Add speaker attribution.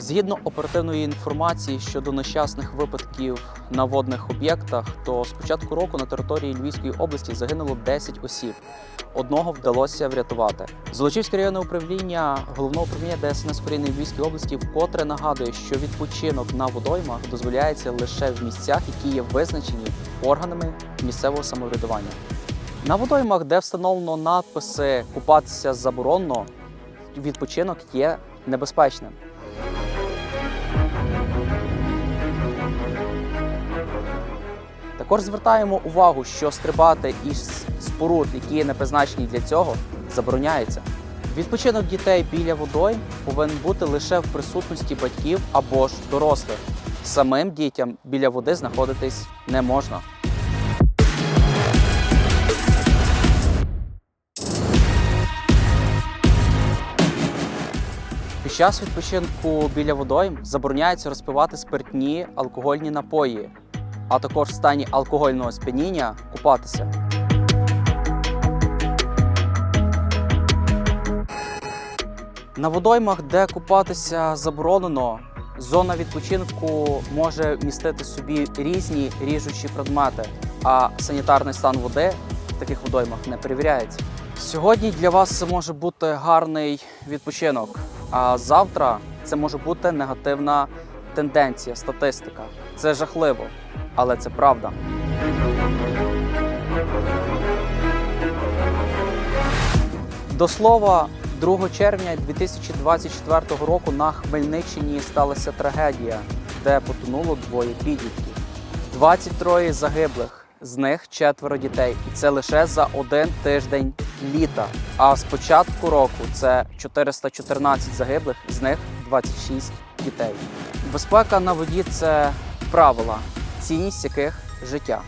Speaker 1: Згідно оперативної інформації щодо нещасних випадків на водних об'єктах, то з початку року на території Львівської області загинуло 10 осіб. Одного вдалося врятувати. Золочівське районне управління головного управління ДСНС України Львівської області вкотре нагадує, що відпочинок на водоймах дозволяється лише в місцях, які є визначені органами місцевого самоврядування. На водоймах, де встановлено надписи купатися заборонено, відпочинок є небезпечним. Також звертаємо увагу, що стрибати із споруд, які не призначені для цього, забороняється. Відпочинок дітей біля водойм повинен бути лише в присутності батьків або ж дорослих. Самим дітям біля води знаходитись не можна. Під час відпочинку біля водойм забороняється розпивати спиртні алкогольні напої, а також в стані алкогольного сп'яніння купатися. На водоймах, де купатися заборонено, зона відпочинку може містити собі різні ріжучі предмети, а санітарний стан води в таких водоймах не перевіряється. Сьогодні для вас це може бути гарний відпочинок, а завтра це може бути негативна тенденція, статистика. Це жахливо, але це правда. До слова, 2 червня 2024 року на Хмельниччині сталася трагедія, де потонуло двоє підлітків. 23 загиблих, з них четверо дітей. І це лише за один тиждень літа. А з початку року це 414 загиблих, з них 26 дітей. Безпека на воді це правила, цінність яких життя.